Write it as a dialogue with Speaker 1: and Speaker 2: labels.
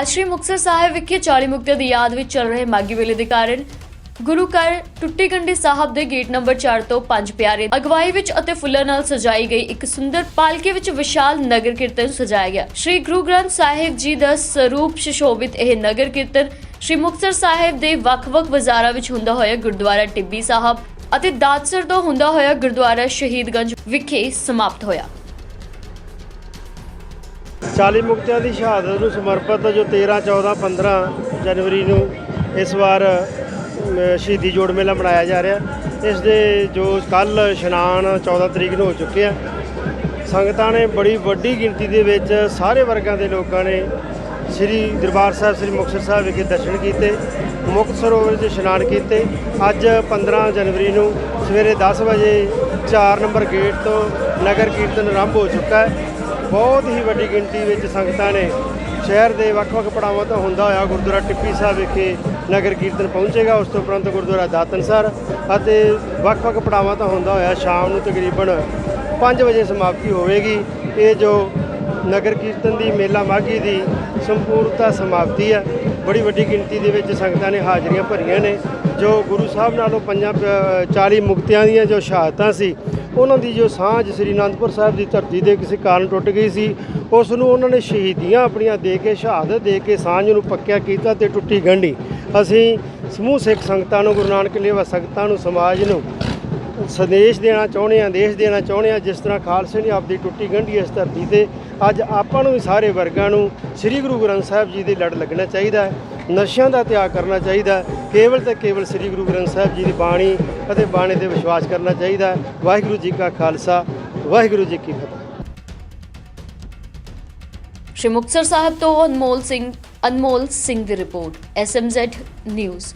Speaker 1: ਅੱਜ ਸ਼੍ਰੀ ਮੁਕਤਸਰ ਸਾਹਿਬ ਵਿਖੇ 40 ਮੁਕਤਿਆਂ ਦੀ ਯਾਦ ਵਿੱਚ ਚੱਲ ਰਹੇ ਮਾਗੀ ਵੇਲੇ ਦੇ ਕਾਰਨ ਗੁਰੂ ਘਰ ਟੁੱਟੀ ਗੰਢੀ ਸਾਹਿਬ ਦੇ ਗੇਟ ਨੰਬਰ 4 ਤੋਂ ਪੰਜ ਪਿਆਰੇ ਅਗਵਾਈ ਵਿੱਚ ਅਤੇ ਫੁੱਲਾਂ ਨਾਲ ਸਜਾਈ ਗਈ ਇੱਕ ਸੁੰਦਰ ਪਾਲਕੀ ਵਿੱਚ ਵਿਸ਼ਾਲ ਨਗਰ ਕੀਰਤਨ ਸਜਾਇਆ ਗਿਆ। ਸ਼੍ਰੀ ਗੁਰੂ ਗ੍ਰੰਥ ਸਾਹਿਬ ਜੀ ਦਾ ਸਰੂਪ ਸ਼ਿਸ਼ੋਭਿਤ ਇਹ ਨਗਰ ਕੀਰਤਨ ਸ਼੍ਰੀ ਮੁਕਤਸਰ ਸਾਹਿਬ ਦੇ ਵੱਖ-ਵੱਖ ਬਾਜ਼ਾਰਾਂ ਵਿੱਚ ਹੁੰਦਾ ਹੋਇਆ ਗੁਰਦੁਆਰਾ ਟਿੱਬੀ ਸਾਹਿਬ ਅਤੇ ਦਾਤਸਰ ਤੋਂ ਹੁੰਦਾ ਹੋਇਆ ਗੁਰਦੁਆਰਾ ਸ਼ਹੀਦਗੰਜ ਵਿਖੇ ਸਮਾਪਤ ਹੋਇਆ।
Speaker 2: 40 ਮੁਕਤਿਆਂ ਦੀ ਸ਼ਹਾਦਤ ਨੂੰ ਸਮਰਪਿਤ ਜੋ 13 14 15 ਜਨਵਰੀ ਨੂੰ ਇਸ ਵਾਰ ਸ਼ਹੀਦੀ ਜੋੜ ਮੇਲਾ ਮਨਾਇਆ ਜਾ ਰਿਹਾ। ਇਸ ਦੇ ਜੋ ਕੱਲ ਇਸ਼ਨਾਨ 14 ਤਰੀਕ ਨੂੰ ਹੋ ਚੁੱਕੇ ਆ, ਸੰਗਤਾਂ ਨੇ ਬੜੀ ਵੱਡੀ ਗਿਣਤੀ ਦੇ ਵਿੱਚ ਸਾਰੇ ਵਰਗਾਂ ਦੇ ਲੋਕਾਂ ਨੇ ਸ੍ਰੀ ਦਰਬਾਰ ਸਾਹਿਬ, ਸ੍ਰੀ ਮੁਕਤਸਰ ਸਾਹਿਬ ਵਿਖੇ ਦਰਸ਼ਨ ਕੀਤੇ, ਮੁਕਤ ਸਰੋਵਰ 'ਚ ਇਸ਼ਨਾਨ ਕੀਤੇ। ਅੱਜ 15 ਜਨਵਰੀ ਨੂੰ ਸਵੇਰੇ 10 ਵਜੇ 4 ਨੰਬਰ ਗੇਟ ਤੋਂ ਨਗਰ ਕੀਰਤਨ ਆਰੰਭ ਹੋ ਚੁੱਕਾ ਹੈ। ਬਹੁਤ ਹੀ ਵੱਡੀ ਗਿਣਤੀ ਵਿੱਚ ਸੰਗਤਾਂ ਨੇ ਸ਼ਹਿਰ ਦੇ ਵੱਖ-ਵੱਖ ਪੜਾਵਾਂ ਤੋਂ ਹੁੰਦਾ ਹੋਇਆ ਗੁਰਦੁਆਰਾ ਟਿੱਪੀ ਸਾਹਿਬ ਵਿਖੇ ਨਗਰ ਕੀਰਤਨ ਪਹੁੰਚੇਗਾ। ਉਸ ਤੋਂ ਉਪਰੰਤ ਗੁਰਦੁਆਰਾ ਦਾਤਨਸਰ ਅਤੇ ਵੱਖ-ਵੱਖ ਪੜਾਵਾਂ ਤੋਂ ਹੁੰਦਾ ਹੋਇਆ ਸ਼ਾਮ ਨੂੰ ਤਕਰੀਬਨ 5 ਵਜੇ ਸਮਾਪਤੀ ਹੋਵੇਗੀ। ਇਹ ਜੋ ਨਗਰ ਕੀਰਤਨ ਦੀ ਮੇਲਾ ਮਾਘੀ ਦੀ ਸੰਪੂਰਨਤਾ ਸਮਾਪਤੀ ਹੈ। ਬੜੀ ਵੱਡੀ ਗਿਣਤੀ ਦੇ ਵਿੱਚ ਸੰਗਤਾਂ ਨੇ ਹਾਜ਼ਰੀਆਂ ਭਰੀਆਂ ਨੇ, ਜੋ ਗੁਰੂ ਸਾਹਿਬ ਨਾਲੋਂ ਪੰਜਾਂ ਪ- 40 ਮੁਕਤਿਆਂ ਦੀਆਂ ਜੋ ਸ਼ਹਾਦਤਾਂ ਸੀ ਉਹਨਾਂ ਦੀ ਜੋ ਸਾਂਝ ਸ੍ਰੀ ਅਨੰਦਪੁਰ ਸਾਹਿਬ ਦੀ ਧਰਤੀ ਦੇ ਕਿਸੇ ਕਾਰਨ ਟੁੱਟ ਗਈ ਸੀ, ਉਸ ਨੂੰ ਉਹਨਾਂ ਨੇ ਸ਼ਹੀਦੀਆਂ ਆਪਣੀਆਂ ਦੇ ਕੇ, ਸ਼ਹਾਦਤ ਦੇ ਕੇ ਸਾਂਝ ਨੂੰ ਪੱਕਿਆ ਕੀਤਾ ਤੇ ਟੁੱਟੀ ਗੰਢੀ। ਅਸੀਂ ਸਮੂਹ ਸਿੱਖ ਸੰਗਤਾਂ ਨੂੰ, ਗੁਰੂ ਨਾਨਕ ਲੇਵਾ ਸੰਗਤਾਂ ਨੂੰ, ਸਮਾਜ ਨੂੰ ਸੰਦੇਸ਼ ਦੇਣਾ ਚਾਹੁੰਦੇ ਹਾਂ, ਦੇਸ਼ ਦੇਣਾ ਚਾਹੁੰਦੇ ਹਾਂ, ਜਿਸ ਤਰ੍ਹਾਂ ਖਾਲਸੇ ਨੇ ਆਪਦੀ ਟੁੱਟੀ ਗੰਢੀ ਇਸ ਧਰਤੀ ਤੇ, ਅੱਜ ਆਪਾਂ ਨੂੰ ਵੀ ਸਾਰੇ ਵਰਗਾਂ ਨੂੰ ਸ੍ਰੀ ਗੁਰੂ ਗ੍ਰੰਥ ਸਾਹਿਬ ਜੀ ਦੇ ਲੜ ਲੱਗਣਾ ਚਾਹੀਦਾ ਹੈ। ਨਸ਼ਿਆਂ ਦਾ ਤਿਆਗ ਕਰਨਾ ਚਾਹੀਦਾ ਕੇਵਲ ਤੇ ਕੇਵਲ ਸ੍ਰੀ ਗੁਰੂ ਗ੍ਰੰਥ ਸਾਹਿਬ ਜੀ ਦੀ ਬਾਣੀ ਅਤੇ ਬਾਣੀ ਤੇ ਵਿਸ਼ਵਾਸ ਕਰਨਾ ਚਾਹੀਦਾ ਵਾਹਿਗੁਰੂ ਜੀ ਕਾ ਖਾਲਸਾ, ਵਾਹਿਗੁਰੂ ਜੀ ਕੀ ਫਤਿਹ।
Speaker 1: ਸ਼੍ਰੀ ਮੁਕਤਸਰ ਸਾਹਿਬ ਤੋਂ ਅਨਮੋਲ ਸਿੰਘ ਅਨਮੋਲ ਸਿੰਘ ਦੀ ਰਿਪੋਰਟ ਐਸ ਐਸਐਮਜ਼ ਨਿਊਜ਼